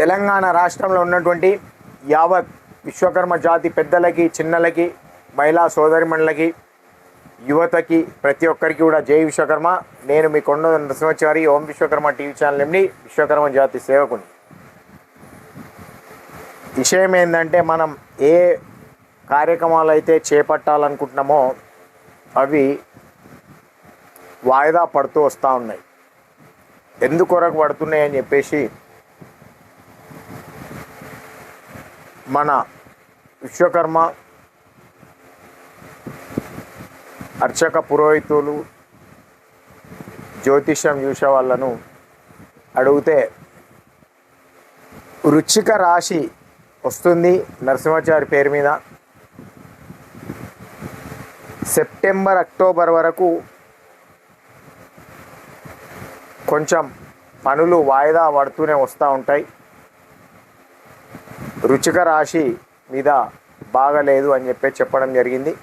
తెలంగాణ రాష్ట్రంలో ఉన్నటువంటి యావత్ విశ్వకర్మ జాతి పెద్దలకి చిన్నలకి మహిళా సోదరిమణులకి యువతకి ప్రతి ఒక్కరికి కూడా జై విశ్వకర్మ. నేను మీ కొండ నరసింహచారి ఓం విశ్వకర్మ టీవీ ఛానల్ నుండి విశ్వకర్మ జాతి సేవకుని. విషయం ఏంటంటే మనం ఏ కార్యక్రమాలు అయితే చేపట్టాలనుకుంటున్నామో అవి వాయిదా పడుతూ వస్తూ ఉన్నాయి. ఎందుకొరకు పడుతున్నాయి అని చెప్పేసి మన విశ్వకర్మ అర్చక పురోహితులు జ్యోతిష్యం చూసే వాళ్ళను అడిగితే వృచ్చిక రాశి వస్తుంది నరసింహాచారి పేరు మీద. సెప్టెంబర్ అక్టోబర్ వరకు కొంచెం పనులు వాయిదా పడుతూనే వస్తూ ఉంటాయి. రుచిక రాశి మీద బాగలేదు అని చెప్పి చెప్పడం జరిగింది.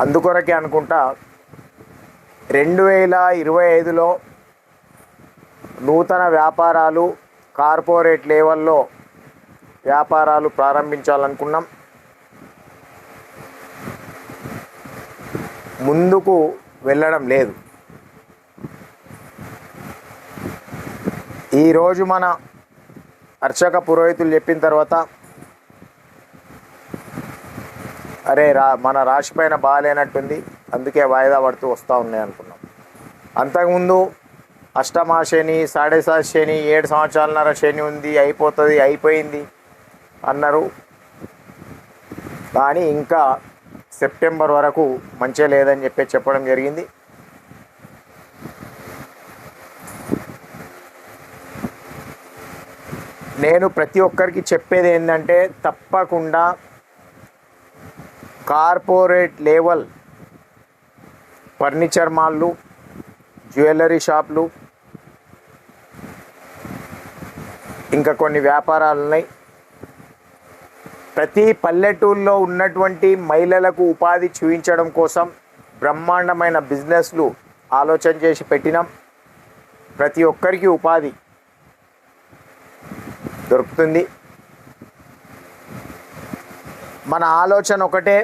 అందుకొరకే అనుకుంటా రెండు వేల ఇరవై ఐదులో నూతన వ్యాపారాలు కార్పొరేట్ లెవెల్లో వ్యాపారాలు ప్రారంభించాలనుకున్నాం. ముందుకు వెళ్ళడం లేదు. ఈరోజు మన అర్చక పురోహితులు చెప్పిన తర్వాత అరే రా మన రాశి పైన బాగాలేనట్టుంది అందుకే వాయిదా పడుతూ వస్తూ ఉన్నాయి అనుకున్నాం. అంతకుముందు అష్టమా శని సాడే సాత్ శని ఏడు సంవత్సరాలన్నర శని ఉంది అయిపోతుంది అయిపోయింది అన్నారు. కానీ ఇంకా సెప్టెంబర్ వరకు మంచిగా లేదని చెప్పి చెప్పడం జరిగింది. నేను ప్రతి ఒక్కరికి చెప్పేది ఏంటంటే తప్పకుండా కార్పొరేట్ లెవెల్ ఫర్నిచర్ మాల్లు జ్యువెలరీ షాప్లు ఇంకా కొన్ని వ్యాపారాలు ఉన్నాయి. ప్రతి పల్లెటూరులో ఉన్నటువంటి మహిళలకు ఉపాధి చూపించడం కోసం బ్రహ్మాండమైన బిజినెస్లు ఆలోచన చేసి పెట్టినాం. ప్రతి ఒక్కరికి ఉపాధి. దొరుకుతుంది. మన ఆలోచన ఒకటే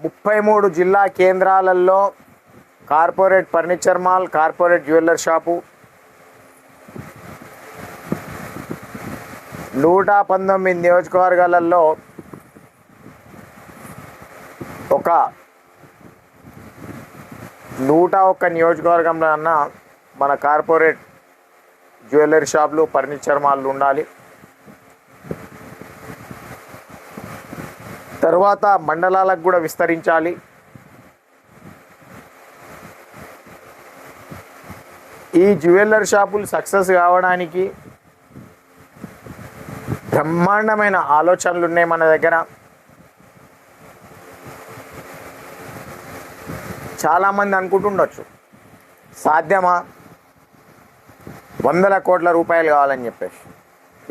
ముప్పై మూడు జిల్లా కేంద్రాలలో corporate furniture mall corporate jeweller shop నూట పంతొమ్మిది నియోజకవర్గాలలో ఒక నూట ఒక్క నియోజకవర్గంలో అన్న మన కార్పొరేట్ జ్యువెలరీ షాపులు ఫర్నిచర్ మాల్లు ఉండాలి. తర్వాత మండలాలకు కూడా విస్తరించాలి. ఈ జ్యువెలరీ షాపులు సక్సెస్ కావడానికి బ్రహ్మాండమైన ఆలోచనలు ఉన్నాయి మన దగ్గర. చాలామంది అనుకుంటుండొచ్చు సాధ్యమా? వందల కోట్ల రూపాయలు కావాలని చెప్పేసి.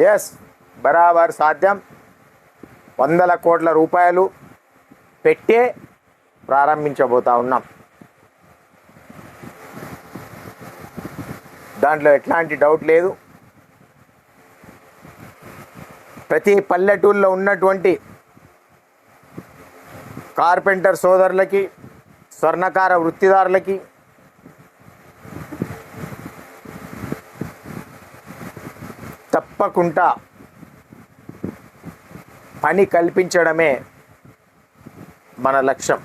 ఎస్ బరాబర్ సాధ్యం. వందల కోట్ల రూపాయలు పెట్టే ప్రారంభించబోతా ఉన్నాం. దాంట్లో ఎట్లాంటి డౌట్ లేదు. ప్రతి పల్లెటూళ్ళలో ఉన్నటువంటి కార్పెంటర్ సోదరులకి స్వర్ణకార వృత్తిదారులకి తప్పకుండా పని కల్పించడమే మన లక్ష్యం.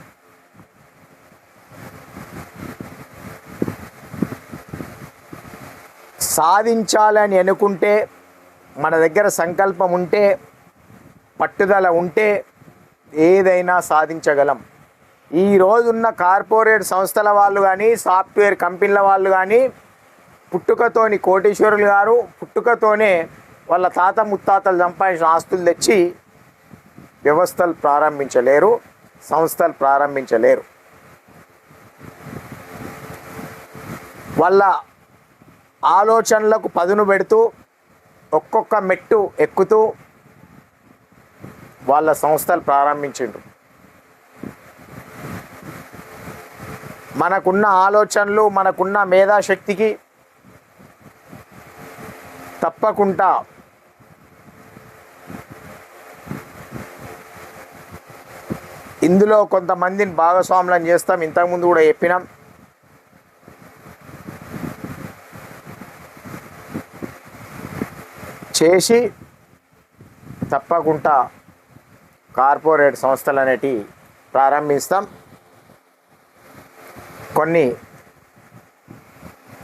సాధించాలని అనుకుంటే మన దగ్గర సంకల్పం ఉంటే పట్టుదల ఉంటే ఏదైనా సాధించగలం. ఈ రోజున్న కార్పొరేట్ సంస్థల వాళ్ళు కానీ సాఫ్ట్వేర్ కంపెనీల వాళ్ళు కానీ పుట్టుకతోని కోటేశ్వరులు గారు పుట్టుకతోనే వాళ్ళ తాత ముత్తాతలు సంపాదించిన ఆస్తులు తెచ్చి వ్యవస్థలు ప్రారంభించలేరు సంస్థలు ప్రారంభించలేరు. వాళ్ళ ఆలోచనలకు పదును పెడుతూ ఒక్కొక్క మెట్టు ఎక్కుతూ వాళ్ళ సంస్థలు ప్రారంభించిండ్రు. మనకున్న ఆలోచనలు మనకున్న మేధాశక్తికి తప్పకుండా ఇందులో కొంతమందిని భాగస్వాములను చేస్తాం. ఇంతకుముందు కూడా చెప్పినాం. చేసి తప్పకుండా కార్పొరేట్ సంస్థలు అనేటివి ప్రారంభిస్తాం. కొన్ని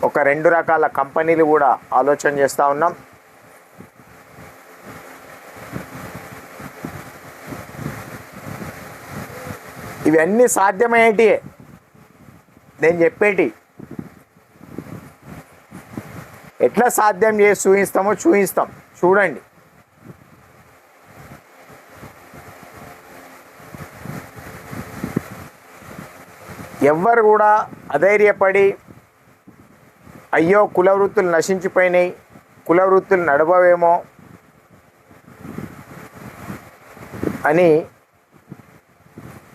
ఒక రెండు రకాల కంపెనీలు కూడా ఆలోచన చేస్తూ ఉన్నాం. ఇవన్నీ సాధ్యమయ్యేటి నేను చెప్పేటి? ఎట్లా సాధ్యం చేసి చూపిస్తామో చూపిస్తాం. చూడండి. ఎవ్వరు కూడా అధైర్యపడి అయ్యో కుల వృత్తులు నశించిపోయినాయి కుల వృత్తులు నడవవేమో అని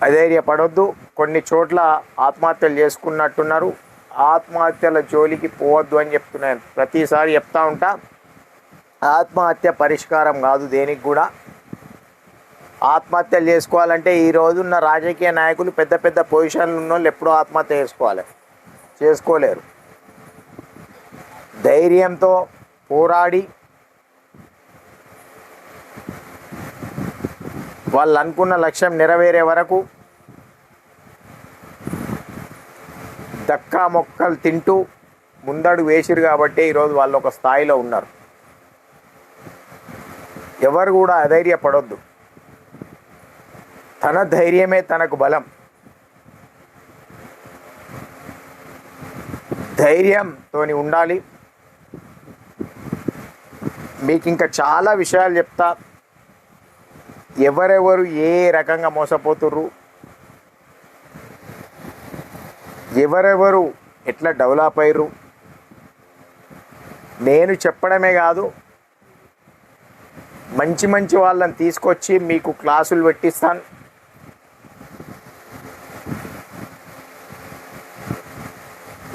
అధైర్యపడొద్దు. కొన్ని చోట్ల ఆత్మహత్యలు చేసుకున్నట్టున్నారు. ఆత్మహత్యల జోలికి పోవద్దు అని చెప్తున్నాను. ప్రతిసారి చెప్తా ఉంటా ఆత్మహత్య పరిష్కారం కాదు దేనికి కూడా. ఆత్మహత్యలు చేసుకోవాలంటే ఈ రోజున్న రాజకీయ నాయకులు పెద్ద పెద్ద పొజిషన్లు ఉన్న వాళ్ళు ఎప్పుడూ ఆత్మహత్య చేసుకోవాలి. చేసుకోలేరు. ధైర్యంతో పోరాడి వాళ్ళు అనుకున్న లక్ష్యం నెరవేరే వరకు దక్కా మొక్కలు తింటూ ముందడు వేసిరు కాబట్టి ఈరోజు వాళ్ళు ఒక స్థాయిలో ఉన్నారు. ఎవరు కూడా అధైర్యపడొద్దు. తన ధైర్యమే తనకు బలం. ధైర్యంతో ఉండాలి. మీకు ఇంకా చాలా విషయాలు చెప్తా. ఎవరెవరు ఏ రకంగా మోసపోతుర్రు? ఎవరెవరు ఎట్లా డెవలప్ అయ్యారు నేను చెప్పడమే కాదు మంచి మంచి వాళ్ళని తీసుకొచ్చి మీకు క్లాసులు పెట్టిస్తాను.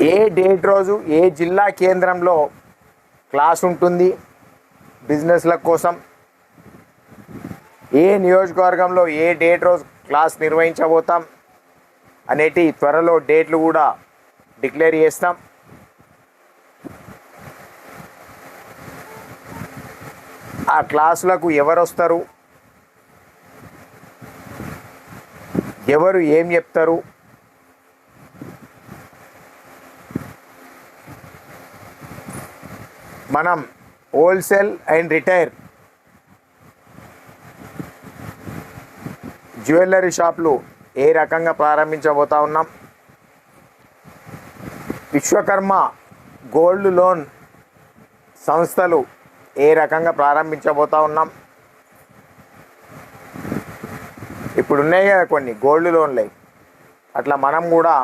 ఏ డేట్ రోజు ఏ జిల్లా కేంద్రంలో క్లాస్ ఉంటుంది బిజినెస్ల కోసం? ఏ నియోజకవర్గంలో ఏ డేట్ రోజు క్లాస్ నిర్వహించబోతాం అనేటి త్వరలో డేట్లు కూడా డిక్లేర్ చేస్తాం. ఆ క్లాసులకు ఎవరు వస్తారు ఎవరు ఏం చెప్తారు? మనం హోల్సేల్ అండ్ రిటైర్ జ్యువెలరీ షాపులు ఏ రకంగా ప్రారంభించబోతా ఉన్నాం? విశ్వకర్మ గోల్డ్ లోన్ సంస్థలు ఏ రకంగా ప్రారంభించబోతా ఉన్నాం? ఇప్పుడు ఉన్నాయి కదా కొన్ని గోల్డ్ లోన్లే. అట్లా మనం కూడా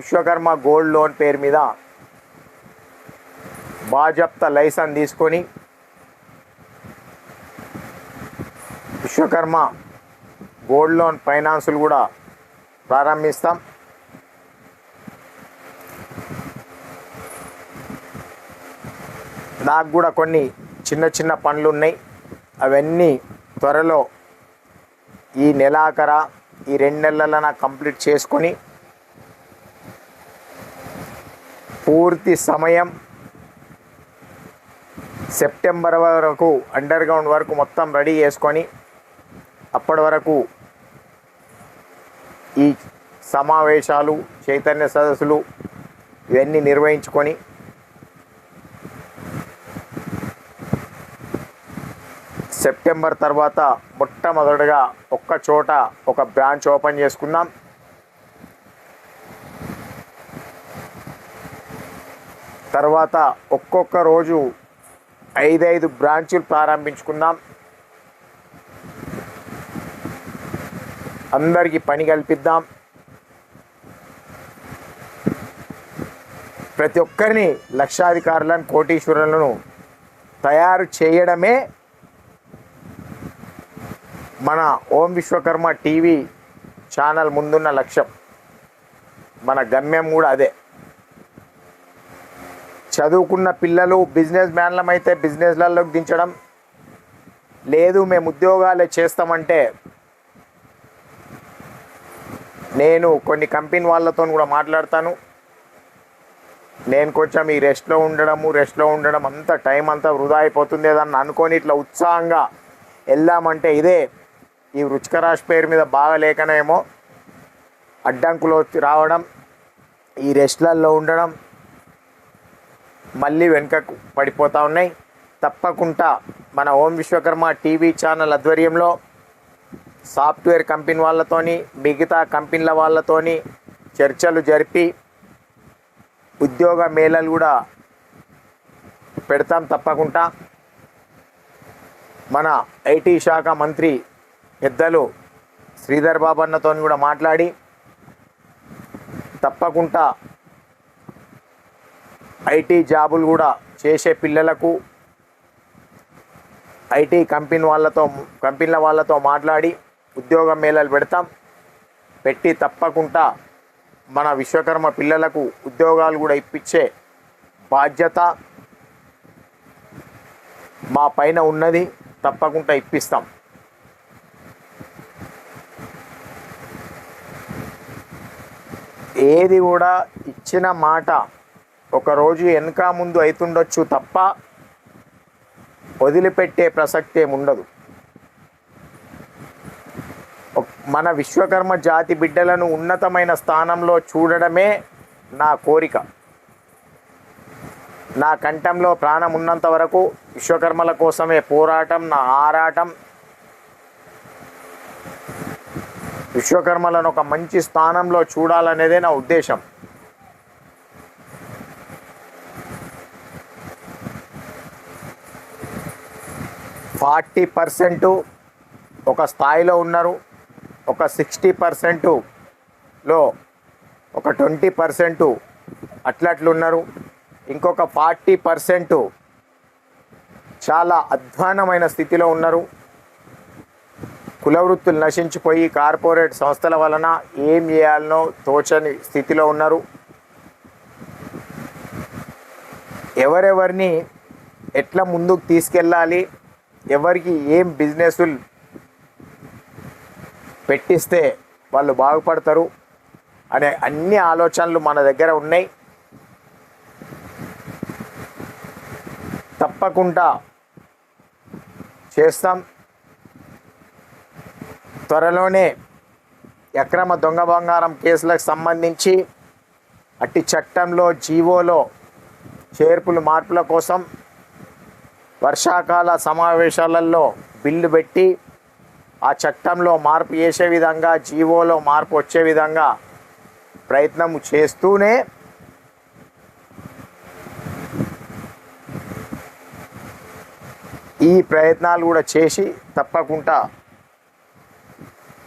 విశ్వకర్మ గోల్డ్ లోన్ పేరు మీద బాజప్త లైసెన్స్ తీసుకొని విశ్వకర్మ గోల్డ్ లోన్ ఫైనాన్సులు కూడా ప్రారంభిస్తాం. నాకు కూడా కొన్ని చిన్న చిన్న పనులు ఉన్నాయి అవన్నీ త్వరలో ఈ నెలాఖర ఈ రెండు నెలల నాకు కంప్లీట్ చేసుకొని పూర్తి సమయం సెప్టెంబర్ వరకు అండర్ గ్రౌండ్ వరకు మొత్తం రెడీ చేసుకొని అప్పటి వరకు ఈ సమావేశాలు చైతన్య సదస్సులు ఇవన్నీ నిర్వహించుకొని సెప్టెంబర్ తర్వాత మొట్టమొదటిగా ఒక్క చోట ఒక బ్రాంచ్ ఓపెన్ చేసుకుందాం. తర్వాత ఒక్కొక్క రోజు ఐదైదు బ్రాంచులు ప్రారంభించుకుందాం. అందరికీ పని కల్పిద్దాం. ప్రతి ఒక్కరిని లక్షాధికారులను కోటీశ్వరులను తయారు చేయడమే మన ఓం విశ్వకర్మ టీవీ ఛానల్ ముందున్న లక్ష్యం. మన గమ్యం కూడా అదే. చదువుకున్న పిల్లలు బిజినెస్ మ్యాన్లమైతే బిజినెస్లలోకి దించడం. లేదు మేము ఉద్యోగాలే చేస్తామంటే నేను కొన్ని కంపెనీ వాళ్ళతో కూడా మాట్లాడతాను. నేను కొంచెం ఈ రెస్ట్లో ఉండడము రెస్ట్లో ఉండడం అంతా టైం అంతా వృధా అయిపోతుంది ఏదన్నా అనుకొని ఇట్లా ఉత్సాహంగా వెళ్దామంటే ఇదే ఈ రుచికరాశి పేరు మీద బాగా లేకనేమో అడ్డంకులు రావడం ఈ రెస్ట్లలో ఉండడం మళ్ళీ వెనుకకు పడిపోతూ ఉన్నాయి. తప్పకుండా మన ఓం విశ్వకర్మ టీవీ ఛానల్ ఆధ్వర్యంలో సాఫ్ట్వేర్ కంపెనీ వాళ్ళతోని మిగతా కంపెనీల వాళ్ళతోని చర్చలు జరిపి ఉద్యోగ మేళలు కూడా పెడతాం తప్పకుండా. మన ఐటీ శాఖ మంత్రి పెద్దలు శ్రీధర్ బాబు అన్నతో కూడా మాట్లాడి తప్పకుండా ఐటీ జాబులు కూడా చేసే పిల్లలకు ఐటీ కంపెనీ వాళ్ళతో కంపెనీల వాళ్ళతో మాట్లాడి ఉద్యోగ మేళాలు పెడతాం. పెట్టి తప్పకుండా మన విశ్వకర్మ పిల్లలకు ఉద్యోగాలు కూడా ఇప్పించే బాధ్యత మా పైన ఉన్నది. తప్పకుండా ఇప్పిస్తాం. ఏది కూడా ఇచ్చిన మాట ఒకరోజు వెనక ముందు అవుతుండొచ్చు తప్ప వదిలిపెట్టే ప్రసక్తి ఏముండదు. ఉండదు మన విశ్వకర్మ జాతి బిడ్డలను ఉన్నతమైన స్థానంలో చూడడమే నా కోరిక. నా కంఠంలో ప్రాణం ఉన్నంత వరకు విశ్వకర్మల కోసమే పోరాటం నా ఆరాటం. విశ్వకర్మలను ఒక మంచి స్థానంలో చూడాలనేదే నా ఉద్దేశం. ఫార్టీ పర్సెంట్ ఒక స్థాయిలో ఉన్నారు. ఒక సిక్స్టీ పర్సెంటులో ఒక ట్వంటీ పర్సెంట్ అట్లట్లు ఉన్నారు ఇంకొక ఫార్టీ పర్సెంట్ చాలా అధ్వానమైన స్థితిలో ఉన్నారు. కులవృత్తులు నశించిపోయి కార్పొరేట్ సంస్థల వలన ఏం చేయాలనో తోచని స్థితిలో ఉన్నారు. ఎవరెవరిని ఎట్లా ముందుకు తీసుకెళ్ళాలి? ఎవరికి ఏం బిజినెస్లు పెట్టిస్తే వాళ్ళు బాగుపడతారు అనే అన్ని ఆలోచనలు మన దగ్గర ఉన్నాయి. తప్పకుండా చేస్తాం. త్వరలోనే అక్రమ దొంగ బంగారం కేసులకు సంబంధించి అట్టి చట్టంలో జీవోలో చేర్పులు మార్పుల కోసం వర్షాకాల సమావేశాలలో బిల్లు పెట్టి ఆ చట్టంలో మార్పు చేసే విధంగా జీవోలో మార్పు వచ్చే విధంగా ప్రయత్నం చేస్తూనే ఈ ప్రయత్నాలు కూడా చేసి తప్పకుండా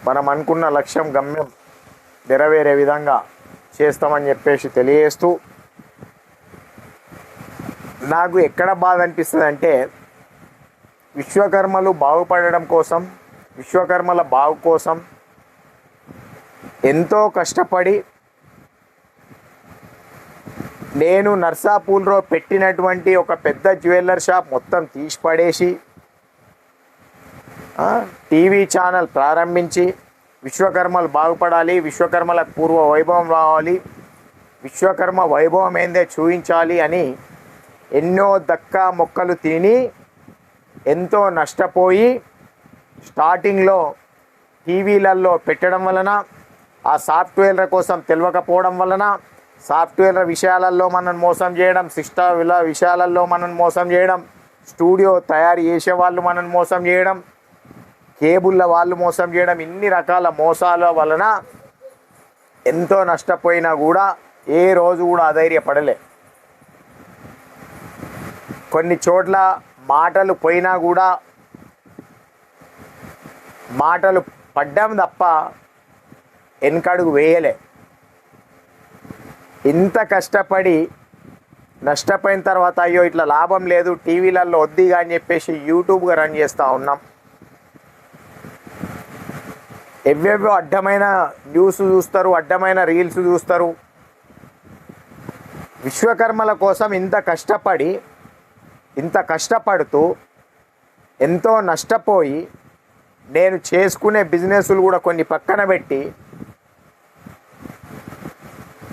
మనం అనుకున్న లక్ష్యం గమ్యం నెరవేరే విధంగా చేస్తామని చెప్పేసి తెలియజేస్తూ నాకు ఎక్కడ బాధ అనిపిస్తుంది అంటే విశ్వకర్మలు బాగుపడడం కోసం విశ్వకర్మల బాగు కోసం ఎంతో కష్టపడి నేను నర్సాపూర్లో పెట్టినటువంటి ఒక పెద్ద జ్యువెలర్ షాప్ మొత్తం తీసి పడేసి టీవీ ఛానల్ ప్రారంభించి విశ్వకర్మలు బాగుపడాలి విశ్వకర్మలకు పూర్వ వైభవం రావాలి విశ్వకర్మ వైభవం ఏందే చూపించాలి అని ఎన్నో దక్కా మొక్కలు తిని ఎంతో నష్టపోయి స్టార్టింగ్లో టీవీలలో పెట్టడం వలన ఆ సాఫ్ట్వేర్ల కోసం తెలియకపోవడం వలన సాఫ్ట్వేర్ల విషయాలలో మనం మోసం చేయడం సిస్టమ్ల విషయాలలో మనం మోసం చేయడం స్టూడియో తయారు చేసే వాళ్ళు మనం మోసం చేయడం కేబుల్ల వాళ్ళు మోసం చేయడం ఇన్ని రకాల మోసాల వలన ఎంతో నష్టపోయినా కూడా ఏ రోజు కూడా అధైర్యపడలే. కొన్ని చోట్ల మాటలు పోయినా కూడా మాటలు పడ్డాం తప్ప వెనకడుగు వేయలే. ఇంత కష్టపడి నష్టపోయిన తర్వాత అయ్యో ఇట్లా లాభం లేదు టీవీలలో వద్దిగా అని చెప్పేసి యూట్యూబ్గా రన్ చేస్తూ ఉన్నాం. ఎవేవో అడ్డమైన న్యూస్ చూస్తారు అడ్డమైన రీల్స్ చూస్తారు. విశ్వకర్మల కోసం ఇంత కష్టపడి ఇంత కష్టపడుతూ ఎంతో నష్టపోయి నేను చేసుకునే బిజినెస్లు కూడా కొన్ని పక్కన పెట్టి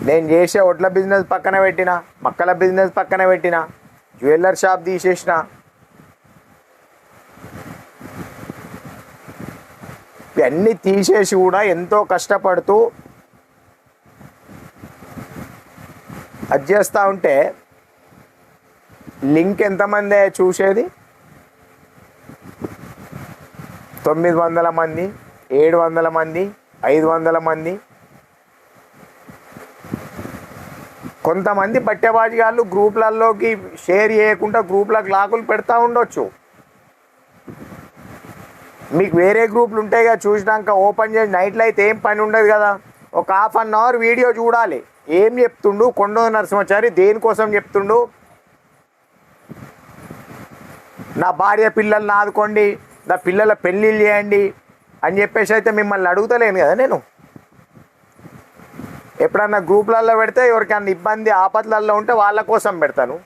నేను చేసే ఒడ్ల బిజినెస్ పక్కన పెట్టిన మక్కల బిజినెస్ పక్కన పెట్టిన జ్యువెలర్ షాప్ తీసేసిన. ఇవన్నీ తీసేసి కూడా ఎంతో కష్టపడుతూ అది చేస్తూ ఉంటే లింక్ ఎంతమంది చూసేది? తొమ్మిది వందల మంది ఏడు వందల మంది ఐదు వందల మంది. కొంతమంది బట్టెబాజిగాళ్ళు గ్రూపులలోకి షేర్ చేయకుండా గ్రూపులకు లాకులు పెడతా ఉండొచ్చు. మీకు వేరే గ్రూపులు ఉంటాయి కదా చూసినాక ఓపెన్ చేసి నైట్లో అయితే ఏం పని ఉండదు కదా. ఒక హాఫ్ అన్ అవర్ వీడియో చూడాలి. ఏం చెప్తుండు? కొండో నరసింహచారి దేనికోసం చెప్తుండు? నా భార్య పిల్లల్ని ఆదుకోండి. నా పిల్లల పెళ్ళిళ్ళు చేయండి అని చెప్పేసి అయితే మిమ్మల్ని అడుగుతలేను కదా నేను. ఎప్పుడన్నా గ్రూపులలో పెడితే ఎవరికైనా ఇబ్బంది ఆపత్లలో ఉంటే వాళ్ళ కోసం పెడతాను.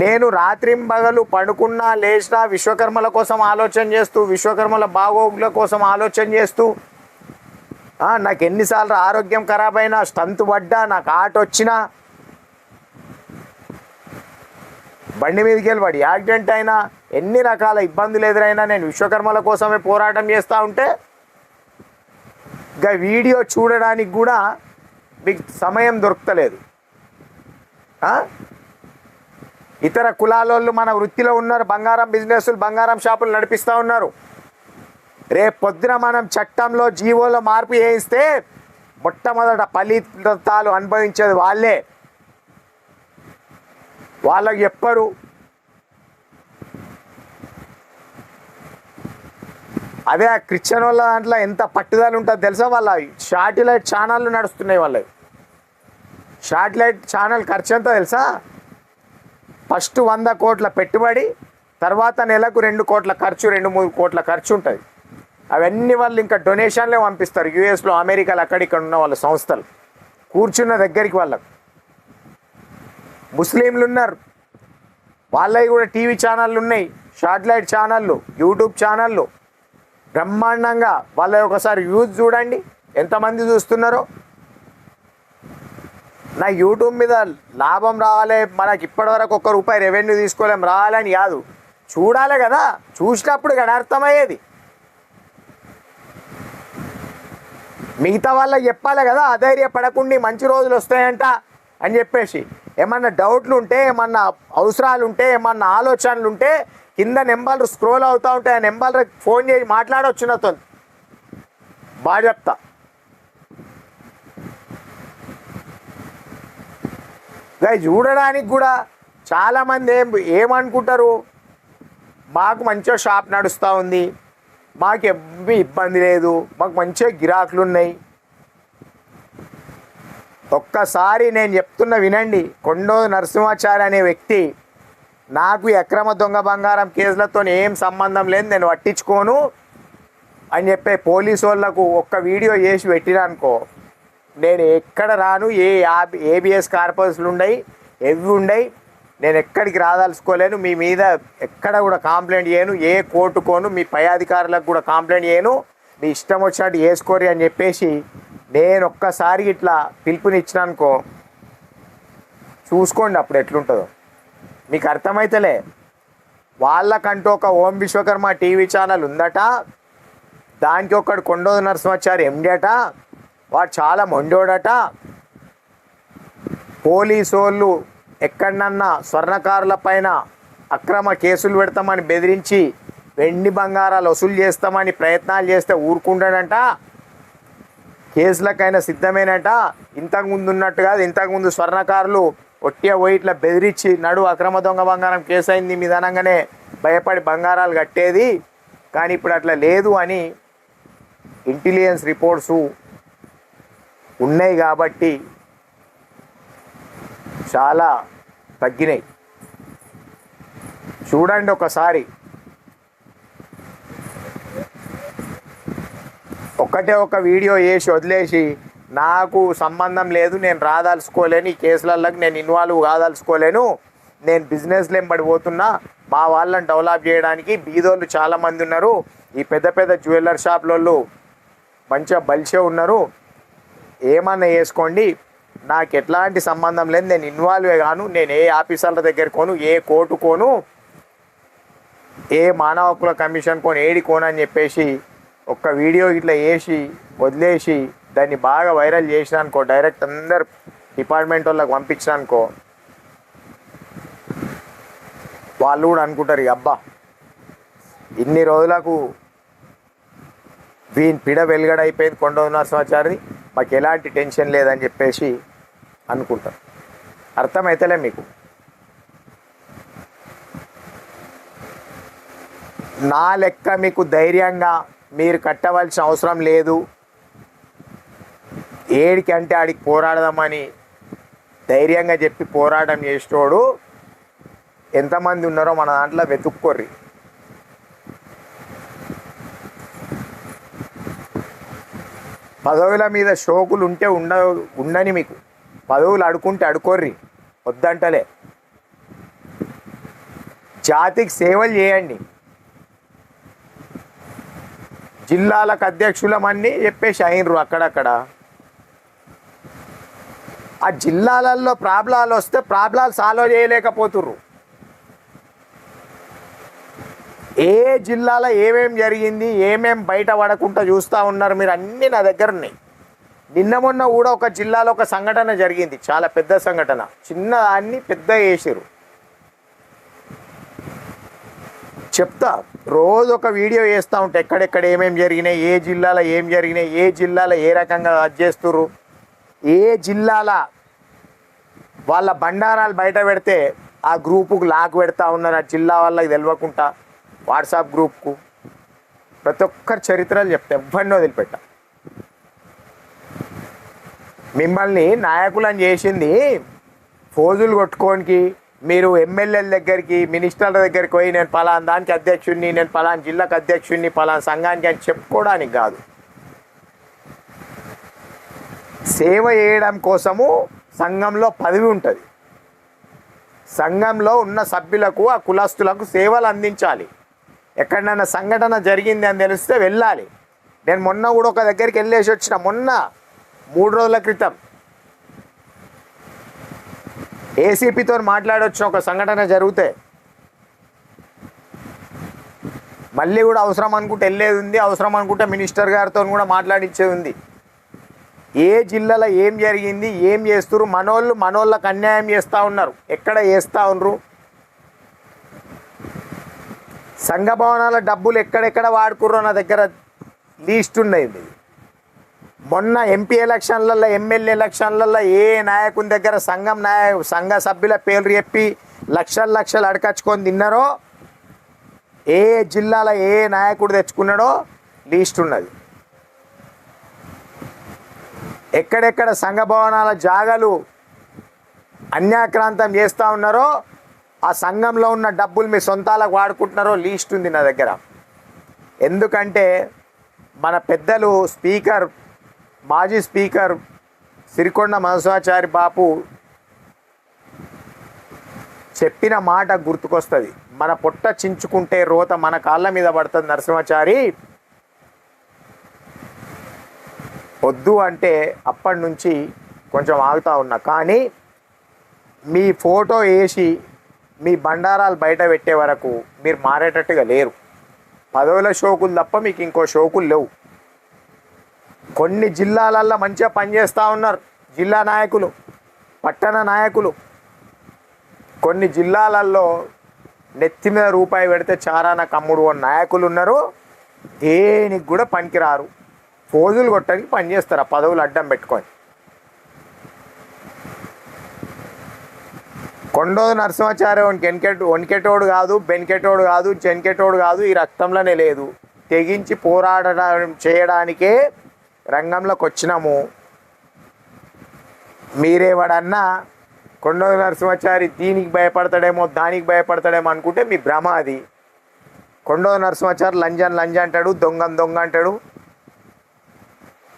నేను రాత్రింబగలు పడుకున్నా లేచినా విశ్వకర్మల కోసం ఆలోచన చేస్తూ విశ్వకర్మల బాగోగుల కోసం ఆలోచన చేస్తూ నాకు ఎన్నిసార్లు ఆరోగ్యం ఖరాబ్ అయినా స్టంత్ పడ్డా నాకు ఆట వచ్చినా బండి మీదకి వెళ్ళి వాడు యాక్సిడెంట్ అయినా ఎన్ని రకాల ఇబ్బందులు ఎదురైనా నేను విశ్వకర్మల కోసమే పోరాటం చేస్తూ ఉంటే ఇంకా వీడియో చూడడానికి కూడా మీకు సమయం దొరకలేదు ఇతర కులాలోళ్ళు మన వృత్తిలో ఉన్నారు బంగారం బిజినెస్లు బంగారం షాపులు నడిపిస్తూ ఉన్నారు. రేపు పొద్దున మనం చట్టంలో జీవోలో మార్పు చేయిస్తే మొట్టమొదట ఫలితాలు అనుభవించేది వాళ్ళే. వాళ్ళకి చెప్పరు. అదే ఆ క్రిస్టియన్ వాళ్ళ దాంట్లో ఎంత పట్టుదల ఉంటుందో తెలుసా? వాళ్ళ శాటిలైట్ ఛానళ్ళు నడుస్తున్నాయి వాళ్ళవి. శాటిలైట్ ఛానల్ ఖర్చు ఎంత తెలుసా? ఫస్ట్ వంద కోట్ల పెట్టుబడి తర్వాత నెలకు రెండు కోట్ల ఖర్చు రెండు మూడు కోట్ల ఖర్చు ఉంటుంది అవన్నీ వాళ్ళు ఇంకా డొనేషన్లే పంపిస్తారు. యూఎస్లో అమెరికాలో అక్కడిక్కడ ఉన్న వాళ్ళ సంస్థలు. కూర్చున్న దగ్గరికి వాళ్ళకు. ముస్లింలు ఉన్నారు వాళ్ళవి కూడా టీవీ ఛానళ్ళు ఉన్నాయి షార్ట్లైట్ ఛానళ్ళు యూట్యూబ్ ఛానళ్ళు. బ్రహ్మాండంగా వాళ్ళ ఒకసారి వ్యూజ్ చూడండి. ఎంతమంది చూస్తున్నారో. నా యూట్యూబ్ మీద లాభం రావాలి. మనకి ఇప్పటివరకు ఒక్క రూపాయి రెవెన్యూ తీసుకోలేం. రావాలని కాదు. చూడాలి కదా. చూసినప్పుడు కదా అర్థమయ్యేది. మిగతా వాళ్ళకి చెప్పాలి కదా. అధైర్యపడకుండా మంచి రోజులు వస్తాయంట అని చెప్పేసి. ఏమన్నా డౌట్లు ఉంటే ఏమన్నా అవసరాలు ఉంటే ఏమన్నా ఆలోచనలు ఉంటే కింద నెంబర్లు స్క్రోల్ అవుతూ ఉంటాయి ఆ నెంబర్లకు ఫోన్ చేసి మాట్లాడవచ్చు నాతో. బాగా చెప్తా. చూడడానికి కూడా చాలామంది ఏం ఏమనుకుంటారు? మాకు మంచిగా షాప్ నడుస్తూ ఉంది. మాకు ఎవ్వి ఇబ్బంది లేదు. మాకు మంచిగా గిరాకులు ఉన్నాయి ఒక్కసారి నేను చెప్తున్న వినండి. కొండో నరసింహాచారి అనే వ్యక్తి నాకు ఈ అక్రమ దొంగ బంగారం కేసులతో ఏం సంబంధం లేదు నేను పట్టించుకోను అని చెప్పే పోలీసు వాళ్ళకు ఒక్క వీడియో చేసి పెట్టిరనుకో నేను ఎక్కడ రాను ఏ ఏబిఎస్ కార్పొరేషన్లు ఉండయి ఎవి ఉండయి నేను ఎక్కడికి రాదలుచుకోలేను మీ మీద ఎక్కడ కూడా కంప్లైంట్ చేయను ఏ కోర్టుకోను మీ పై అధికారులకు కూడా కంప్లైంట్ చేయను. మీ ఇష్టం వచ్చినట్టు వేసుకోరి అని చెప్పేసి నేను ఒక్కసారి ఇట్లా పిలుపునిచ్చినానుకో చూసుకోండి అప్పుడు ఎట్లుంటుందో. మీకు అర్థమైతలే? వాళ్ళకంటూ ఒక ఓం విశ్వకర్మ టీవీ ఛానల్ ఉందట దానికి ఒకడు కొండోదు నరసింహాచారి ఎండి అట వాడు చాలా మొండోడట. పోలీసు వాళ్ళు ఎక్కడనన్నా స్వర్ణకారుల పైన అక్రమ కేసులు పెడతామని బెదిరించి వెండి బంగారాలు వసూలు చేస్తామని ప్రయత్నాలు చేస్తే ఊరుకుంటాడంట. కేసులకైనా సిద్ధమేనట. ఇంతకుముందు ఉన్నట్టు కాదు ఇంతకుముందు స్వర్ణకారులు ఒట్టిగా పోయి ఇట్లా బెదిరించి నడు అక్రమ దొంగ బంగారం కేసు అయింది మీ అనగానే భయపడి బంగారాలు కట్టేది. కానీ ఇప్పుడు అట్లా లేదు అని ఇంటెలిజెన్స్ రిపోర్ట్స్ ఉన్నాయి కాబట్టి చాలా తగ్గినాయి. చూడండి ఒకసారి. ఒక్కటే ఒక వీడియో వేసి వదిలేసి నాకు సంబంధం లేదు నేను రాదలుచుకోలేను ఈ కేసులలోకి నేను ఇన్వాల్వ్ కాదలుచుకోలేను నేను బిజినెస్లో ఎంబడి పోతున్నా మా వాళ్ళని డెవలప్ చేయడానికి బీదోళ్ళు చాలామంది ఉన్నారు ఈ పెద్ద పెద్ద జ్యువెలర్ షాప్లోళ్ళు మంచిగా బలిసే ఉన్నారు. ఏమన్నా వేసుకోండి నాకు ఎట్లాంటి సంబంధం లేదు నేను ఇన్వాల్వ్ కాను నేను ఏ ఆఫీసర్ల దగ్గర కోను ఏ కోర్టు కోను ఏ మానవ హక్కుల కమిషన్ కోను ఏడి కోను అని చెప్పేసి ఒక్క వీడియో ఇట్లా వేసి వదిలేసి దాన్ని బాగా వైరల్ చేసినానుకో డైరెక్ట్ అందరు డిపార్ట్మెంట్ వాళ్ళకి పంపించినానుకో వాళ్ళు కూడా అనుకుంటారు అబ్బా ఇన్ని రోజులకు వీని పిడ వెలుగడైపోయింది కొండ నరసింహాచారి మాకు ఎలాంటి టెన్షన్ లేదని చెప్పేసి అనుకుంటారు. అర్థమైతలే మీకు? నా లెక్క మీకు ధైర్యంగా మీరు కట్టవలసిన అవసరం లేదు. ఏడికి అంటే ఆడికి పోరాడదామని ధైర్యంగా చెప్పి పోరాటం చేసేటోడు ఎంతమంది ఉన్నారో మన దాంట్లో వెతుక్కోర్రి. పదవుల మీద షోకులు ఉంటే ఉండ ఉండని మీకు. పదవులు అడుకుంటే అడుకోర్రి వద్దంటలే. జాతికి సేవలు చేయండి. జిల్లాలకు అధ్యక్షులమన్నీ చెప్పేసి అయినరు అక్కడక్కడ. ఆ జిల్లాలలో ప్రాబ్లాలు వస్తే ప్రాబ్లాలు సాల్వ్ చేయలేకపోతుర్రు. ఏ జిల్లాలో ఏమేం జరిగింది ఏమేం బయట పడకుండా చూస్తూ ఉన్నారు మీరు అన్నీ నా దగ్గర ఉన్నాయి. నిన్న మొన్న కూడా ఒక జిల్లాలో ఒక సంఘటన జరిగింది చాలా పెద్ద సంఘటన. చిన్న దాన్ని పెద్ద వేసారు చెప్తా రోజు ఒక వీడియో వేస్తూ ఉంటే ఎక్కడెక్కడ ఏమేమి జరిగినాయి ఏ జిల్లాలో ఏం జరిగినాయి ఏ జిల్లాలో ఏ రకంగా అది చేస్తుర్రు ఏ జిల్లాల వాళ్ళ బండారాలు బయట పెడితే ఆ గ్రూపుకు లాక్ పెడతా ఉన్నారు ఆ జిల్లా వాళ్ళకి తెలియకుండా వాట్సాప్ గ్రూప్కు. ప్రతి ఒక్కరి చరిత్రలు చెప్తే ఎవరిని వదిలిపెట్ట. మిమ్మల్ని నాయకులను చేసింది ఫోజులు కొట్టుకోనికి మీరు ఎమ్మెల్యేల దగ్గరికి మినిస్టర్ల దగ్గరికి పోయి నేను పలానా దానికి అధ్యక్షుడిని నేను పలానా జిల్లాకు అధ్యక్షుడిని పలానా సంఘానికి అని చెప్పుకోవడానికి కాదు. సేవ చేయడం కోసము సంఘంలో పదవి ఉంటుంది. సంఘంలో ఉన్న సభ్యులకు ఆ కులస్తులకు సేవలు అందించాలి. ఎక్కడైనా సంఘటన జరిగింది అని తెలిస్తే వెళ్ళాలి. నేను మొన్న కూడా ఒక దగ్గరికి వెళ్ళేసి వచ్చిన మొన్న మూడు రోజుల క్రితం. ఏసీపీతో మాట్లాడొచ్చిన ఒక సంఘటన జరిగితే. మళ్ళీ కూడా అవసరం అనుకుంటే వెళ్ళేది ఉంది అవసరం అనుకుంటే మినిస్టర్ గారితో కూడా మాట్లాడించేది ఉంది. ఏ జిల్లాలో ఏం జరిగింది ఏం చేస్తున్నారు మనోళ్ళు మనోళ్ళకి అన్యాయం చేస్తూ ఉన్నారు. ఎక్కడ చేస్తూ ఉన్నారు? సంఘ భవనాల డబ్బులు ఎక్కడెక్కడ వాడుకుర్రో నా దగ్గర లీస్ట్ ఉన్నాయి. మొన్న ఎంపీ ఎలక్షన్లలో ఎమ్మెల్యే ఎలక్షన్లలో ఏ నాయకుని దగ్గర సంఘం నాయ సంఘ సభ్యుల పేర్లు చెప్పి లక్షలు లక్షలు అడకచ్చుకొని తిన్నారో ఏ జిల్లాలో ఏ నాయకుడు తెచ్చుకున్నాడో లీస్ట్ ఉన్నది. ఎక్కడెక్కడ సంఘ భవనాల జాగాలు అన్యాక్రాంతం చేస్తూ ఉన్నారో ఆ సంఘంలో ఉన్న డబ్బులు మీ సొంతాలకు వాడుకుంటున్నారో లీస్ట్ ఉంది నా దగ్గర. ఎందుకంటే మన పెద్దలు స్పీకర్ మాజీ స్పీకర్ సిరికొండ మనసాచారి బాపు చెప్పిన మాట గుర్తుకొస్తుంది. మన పొట్ట చించుకుంటే రోత మన కాళ్ళ మీద పడుతుంది నరసింహాచారి. వద్దు అంటే అప్పటి నుంచి కొంచెం ఆగుతా ఉన్నా. కానీ మీ ఫోటో వేసి మీ బండారాలు బయట పెట్టే వరకు మీరు మారేటట్టుగా లేరు. పదవుల షోకులు తప్ప మీకు ఇంకో షోకులు లేవు. కొన్ని జిల్లాలల్లో మంచిగా పనిచేస్తూ ఉన్నారు. జిల్లా నాయకులు పట్టణ నాయకులు. కొన్ని జిల్లాలలో నెత్తి మీద రూపాయి పెడితే చారాన కమ్ముడు అని నాయకులు ఉన్నారు. దేనికి కూడా పనికిరారు. ఫోజులు కొట్టడానికి పనిచేస్తారు. ఆ పదవులు అడ్డం పెట్టుకొని. కొండోదు నరసింహాచార్య వెనకెట్ వనికెటోడు కాదు బెనికెటోడు కాదు చెనికెటోడు కాదు ఈ రక్తంలోనే లేదు. తెగించి పోరాడడం చేయడానికే రంగంలోకి వచ్చినాము మీరేవాడన్నా కొండ నరసింహాచారి దీనికి భయపడతాడేమో దానికి భయపడతాడేమో అనుకుంటే మీ భ్రమ అది. కొండ నరసింహాచారి లంజన్ లంజ అంటాడు దొంగం దొంగ అంటాడు.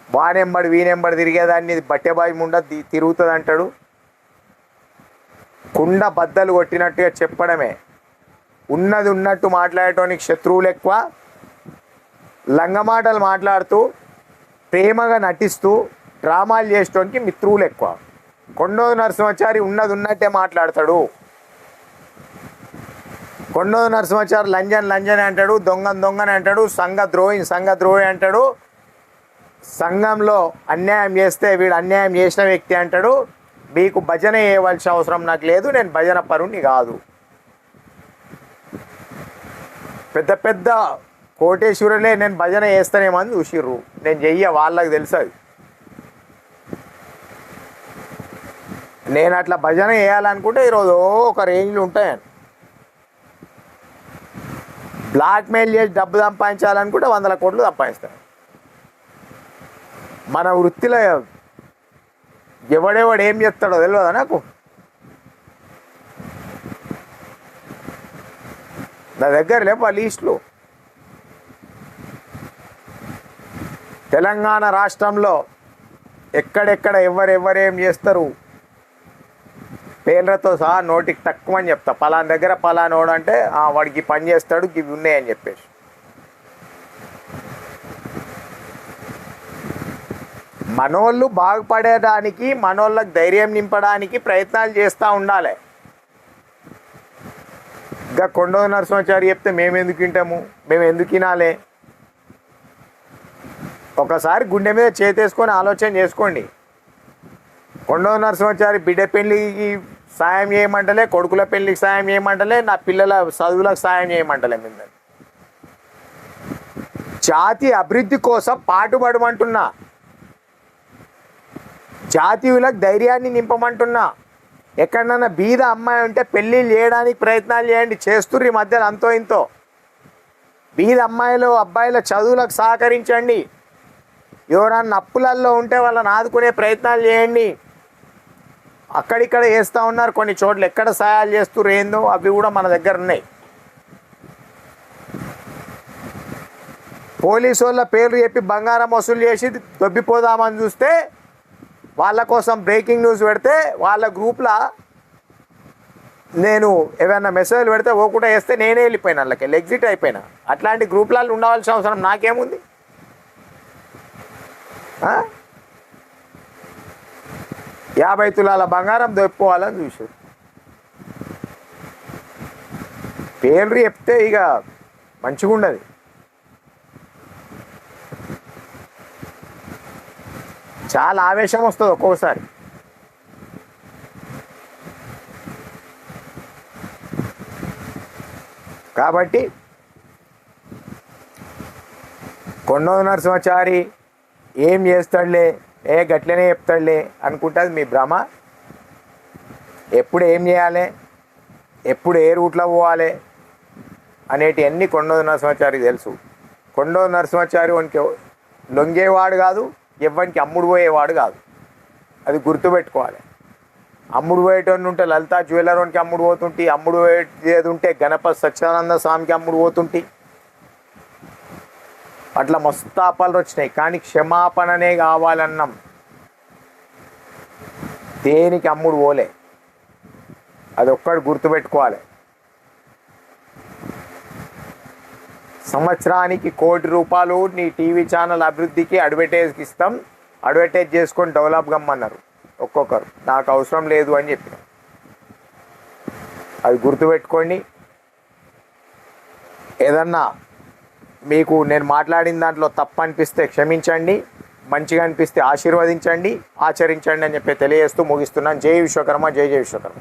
వానెంబడి వీనెంబడి తిరిగేదాన్ని బట్టెబాయి ముండ తిరుగుతుంది అంటాడు కుండ బద్దలు కొట్టినట్టుగా చెప్పడమే. ఉన్నది ఉన్నట్టు మాట్లాడటానికి శత్రువులు ఎక్కువ లంగమాటలు మాట్లాడుతూ ప్రేమగా నటిస్తూ డ్రామాలు చేసేటోనికి మిత్రువులు ఎక్కువ. కొండోదు నరసింహచారి ఉన్నది ఉన్నట్టే మాట్లాడతాడు. కొండోదు నరసింహచారి లంజన్ లంజన్ అంటాడు దొంగన్ దొంగని అంటాడు సంఘ ద్రోహి సంఘ ద్రోహి అంటాడు. సంఘంలో అన్యాయం చేస్తే వీడు అన్యాయం చేసిన వ్యక్తి అంటాడు. మీకు భజన చేయవలసిన అవసరం నాకు లేదు నేను భజన పరుణ్ణి కాదు. పెద్ద పెద్ద కోటేశ్వరులే నేను భజన చేస్తానేమని చూసిర్రు. నేను చెయ్య వాళ్ళకి తెలుసు అది. నేను అట్లా భజన చేయాలనుకుంటే ఈరోజు ఒక రేంజ్లు ఉంటాయని. బ్లాక్మెయిల్ చేసి డబ్బు సంపాదించాలనుకుంటే వందల కోట్లు సంపాదిస్తాను. మన వృత్తిలో ఎవడెవడు ఏం చెప్తాడో తెలియదా నాకు? నా దగ్గర లేవు ఆ లీస్టులు. తెలంగాణ రాష్ట్రంలో ఎక్కడెక్కడ ఎవరెవరేం చేస్తారు? పేర్లతో సహా నోటికి తక్కువ అని చెప్తా. పలానా దగ్గర పలానోడు అంటే "ఆ, వాడికి పని చేస్తాడు ఇవి ఉన్నాయని చెప్పేసి. మనోళ్ళు బాగుపడేదానికి మనోళ్ళకి ధైర్యం నింపడానికి ప్రయత్నాలు చేస్తూ ఉండాలి. ఇంకా కొండ నరసింహాచారి చెప్తే మేము ఎందుకు వింటాము మేము ఎందుకు వినాలి ఒకసారి గుండె మీద చేతేసుకొని ఆలోచన చేసుకోండి. కొండో నరసింహాచారి బిడ్డ పెళ్ళికి సాయం చేయమంటలే కొడుకుల పెళ్ళికి సాయం చేయమంటలే నా పిల్లల చదువులకు సాయం చేయమంటలే మీద జాతి అభివృద్ధి కోసం పాటుపడమంటున్నా. జాతీయులకు ధైర్యాన్ని నింపమంటున్నా. ఎక్కడన్నా బీద అమ్మాయి ఉంటే పెళ్ళిళ్ళు చేయడానికి ప్రయత్నాలు చేయండి చేస్తుర్రు ఈ మధ్యలో అంతో ఇంతో. బీద అమ్మాయిలు అబ్బాయిల చదువులకు సహకరించండి. ఎవరన్నా అప్పులల్లో ఉంటే వాళ్ళని ఆదుకునే ప్రయత్నాలు చేయండి. అక్కడిక్కడ చేస్తూ ఉన్నారు కొన్ని చోట్ల ఎక్కడ సహాయాలు చేస్తుర్రు ఏందో అవి కూడా మన దగ్గర ఉన్నాయి. పోలీసు వాళ్ళ పేర్లు చెప్పి బంగారం వసూలు చేసి దొబ్బిపోదామని చూస్తే వాళ్ళ కోసం బ్రేకింగ్ న్యూస్ పెడితే వాళ్ళ గ్రూప్లో నేను ఏమైనా మెసేజ్ పెడితే ఓకుండా వేస్తే నేనే వెళ్ళిపోయినా వాళ్ళకి ఎగ్జిట్ అయిపోయినా. అట్లాంటి గ్రూప్లలో ఉండవలసిన అవసరం నాకేముంది? యాభై తులాల బంగారం దొప్పుకోవాలని చూసారు పేర్లు చెప్తే ఇక మంచిగా ఉండదు. చాలా ఆవేశం వస్తుంది ఒక్కొక్కసారి. కాబట్టి కొండ నరసింహచారి ఏం చేస్తాడులే? ఏ గట్లనే చెప్తాడులే? అనుకుంటుంది మీ భ్రమ. ఎప్పుడు ఏం చేయాలి? ఎప్పుడు ఏ రూట్లో పోవాలి? అనేటి అన్ని కొండవ నరసింహాచారికి తెలుసు. కొండో నరసింహాచారి వానికి లొంగేవాడు కాదు ఎవ్వనికి అమ్ముడు పోయేవాడు కాదు. అది గుర్తుపెట్టుకోవాలి అమ్ముడు పోయేటోని ఉంటే లలిత జ్యువెలర్ వానికి అమ్ముడు పోతుంటే అమ్ముడు పోయేది ఉంటే గణపతి సత్యానంద స్వామికి అమ్ముడు పోతుంటే. అట్లా మస్తు ఆపాలు వచ్చినాయి. కానీ క్షమాపణనే కావాలన్నాం. దేనికి అమ్ముడు పోలే. అది ఒక్కటి గుర్తుపెట్టుకోవాలి. సంవత్సరానికి కోటి రూపాయలు నీ టీవీ ఛానల్ అభివృద్ధికి అడ్వర్టైజ్కి ఇస్తాం. అడ్వర్టైజ్ చేసుకొని డెవలప్ కమ్మన్నారు ఒక్కొక్కరు. నాకు అవసరం లేదు అని చెప్పిన. అది గుర్తుపెట్టుకోండి. ఏదన్నా మీకు నేను మాట్లాడిన దాంట్లో తప్పు అనిపిస్తే క్షమించండి మంచిగా అనిపిస్తే ఆశీర్వదించండి ఆచరించండి అని చెప్పి తెలియజేస్తూ ముగిస్తున్నాను. జై విశ్వకర్మ జై జై విశ్వకర్మ.